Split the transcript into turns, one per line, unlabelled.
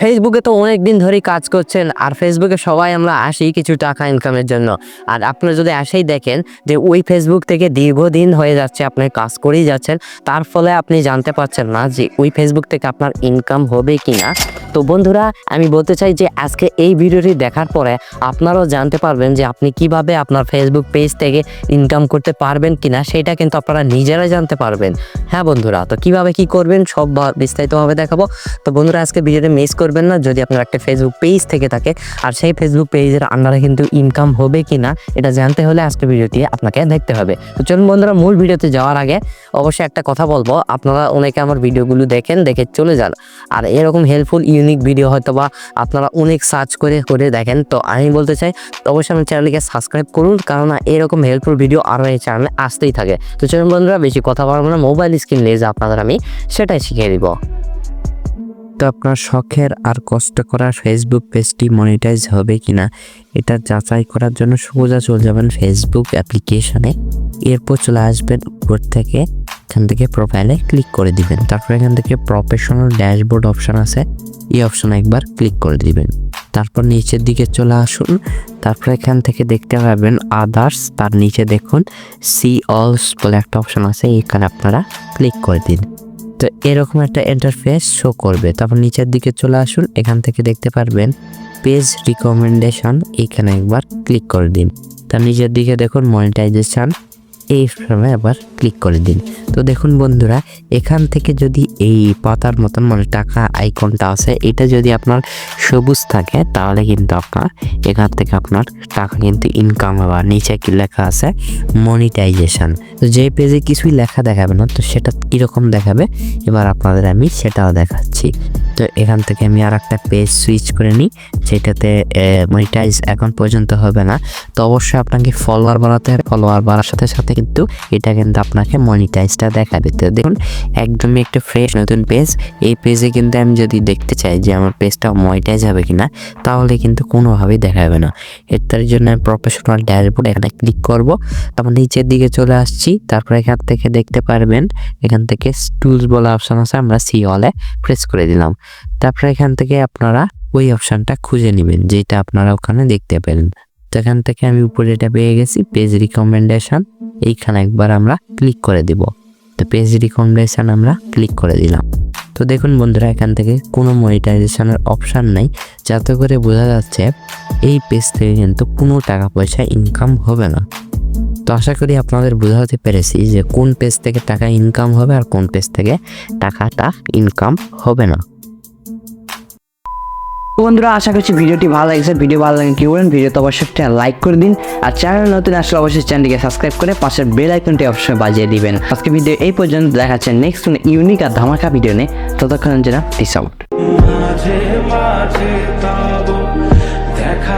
ফেসবুকে তো অনেক দিন ধরেই কাজ করছেন, আর ফেসবুকে সবাই আমরা আসি কিছু টাকা ইনকামের জন্য। আর আপনারা যদি আসেই দেখেন যে ওই ফেসবুক থেকে দীর্ঘদিন হয়ে যাচ্ছে, আপনি কাজ করেই যাচ্ছেন, তার ফলে আপনি জানতে পারছেন না যে ওই ফেসবুক থেকে আপনার ইনকাম হবে কি না তো বন্ধুরা, আমি বলতে চাই যে আজকে এই ভিডিওটি দেখার পরে আপনারাও জানতে পারবেন যে আপনি কীভাবে আপনার ফেসবুক পেজ থেকে ইনকাম করতে পারবেন কিনা, সেটা কিন্তু আপনারা নিজেরাই জানতে পারবেন। হ্যাঁ বন্ধুরা, তো কীভাবে কি করবেন সব বিস্তারিতভাবে দেখাবো। তো বন্ধুরা, আজকে ভিডিওটা মিস করবেন না, যদি আপনার একটা ফেসবুক পেজ থেকে থাকে। আর সেই ফেসবুক পেজের আন্ডারে কিন্তু ইনকাম হবে কি না এটা জানতে হলে আজকে ভিডিওটি আপনাকে দেখতে হবে। তো চলুন বন্ধুরা, মূল ভিডিওতে যাওয়ার আগে অবশ্যই একটা কথা বলব। আপনারা অনেকে আমার ভিডিওগুলো দেখেন, দেখে চলে যান। আর এরকম হেল্পফুল ইউনিক ভিডিও হয়তো বা আপনারা অনেক সার্চ করে করে দেখেন। তো আমি বলতে চাই, অবশ্যই আমার চ্যানেলকে সাবস্ক্রাইব করুন কারণ এরকম হেল্পফুল ভিডিও আরও এই চ্যানেলে আসতেই থাকে। তো চলুন বন্ধুরা, বেশি কথা বলব না মোবাইল নিয়ে যে আপনাদের আমি সেটাই শিখিয়ে দিব।
তো আপনার শখের আর কষ্ট করা ফেসবুক পেজটি মনিটাইজ হবে কিনা, এটা যাচাই করার জন্য সোজা চলে যাবেন ফেসবুক অ্যাপ্লিকেশনে এরপর চলে আসবেন উপর থেকে, এখান থেকে প্রোফাইলে ক্লিক করে দিবেন। তারপর এখান থেকে প্রফেশনাল ড্যাশবোর্ড অপশন আছে, এই অপশনে একবার ক্লিক করে দিবেন। তারপর নিচের দিকে চলে আসুন। তারপর এখান থেকে দেখতে পাবেন আদার্স তার নিচে দেখুন সি অলস বলে একটা অপশন আছে, এখানে আপনারা ক্লিক করে দিন। তো এরকম একটা ইন্টারফেস শো করবে। তারপর নিচের দিকে চলে আসুন, এখান থেকে দেখতে পারবেন পেজ রিকমেন্ডেশন এইখানে একবার ক্লিক করে দিন। তার নিচের দিকে দেখুন মনিটাইজেশন এই আবার ক্লিক করে দিন। তো দেখুন বন্ধুরা, এখান থেকে যদি এই পাতার মতন মানে টাকা আইকনটা আছে এটা যদি আপনার সবুজ থাকে, তাহলে কিন্তু আপনার, এখান থেকে আপনার টাকা কিন্তু ইনকাম হবে। নিচে কি লেখা আছে? মনিটাইজেশন তো যে পেজে কিছুই লেখা দেখাবে না, তো সেটা কীরকম দেখাবে? এবার আপনাদের আমি সেটাও দেখাচ্ছি। তো এখান থেকে আমি আর একটা পেজ সুইচ করে নিই, যেটাতে মনিটাইজ এখন পর্যন্ত হবে না। তো অবশ্যই আপনাকে ফলোয়ার বাড়াতে হবে। ফলোয়ার বাড়ার সাথে সাথে কিন্তু এটা কিন্তু আপনাকে মনিটাইজটা দেখাবে। তো দেখুন, একদমই একটা ফ্রেশ নতুন পেজ এই পেজে কিন্তু আমি যদি দেখতে চাই যে আমার পেজটা মনিটাইজ হবে কিনা, তাহলে কিন্তু কোনোভাবেই দেখাবে না। এর তার জন্য আমি প্রফেশনাল ড্যাশবোর্ড এখানে ক্লিক করব। তারপর নিচের দিকে চলে আসছি। তারপর এখান থেকে দেখতে পারবেন, এখান থেকে টুলস বলে অপশন আছে, আমরা সি অলে প্রেস করে দিলাম। তারপর এখান থেকে আপনারা ওই অপশনটা খুঁজে নেবেন, যেটা আপনারা ওখানে দেখতে পেলেন। তো এখান থেকে আমি উপরে এটা পেয়ে গেছি পেজ রিকমেন্ডেশন এইখানে একবার আমরা ক্লিক করে দিব। তো পেজ রিকমেন্ডেশন আমরা ক্লিক করে দিলাম। তো দেখুন বন্ধুরা, এখান থেকে কোনো মনিটাইজেশনের অপশান নাই। যাতে করে বোঝা যাচ্ছে, এই পেজ থেকে কিন্তু কোনো টাকা পয়সা ইনকাম হবে না। তো আশা করি আপনাদের বোঝাতে পেরেছি যে কোন পেজ থেকে টাকা ইনকাম হবে আর কোন পেজ থেকে টাকাটা ইনকাম হবে না।
তো বন্ধুরা, আশা করছি ভিডিওটি ভালো লাগছে। ভিডিও ভালো লাগে কি বলেন ভিডিও তো অবশ্যই একটা লাইক করে দিন। আর চ্যানেল নতুন আসলে অবশ্যই চ্যানেলটিকে সাবস্ক্রাইব করে পাশের বেল আইকনটি অবশ্যই বাজিয়ে দিবেন। আজকে ভিডিও এই পর্যন্ত দেখাচ্ছে নেক্সট ইউনিক আর ধামাকা ভিডিও নে ততক্ষণ যেন পিস আউট
দেখা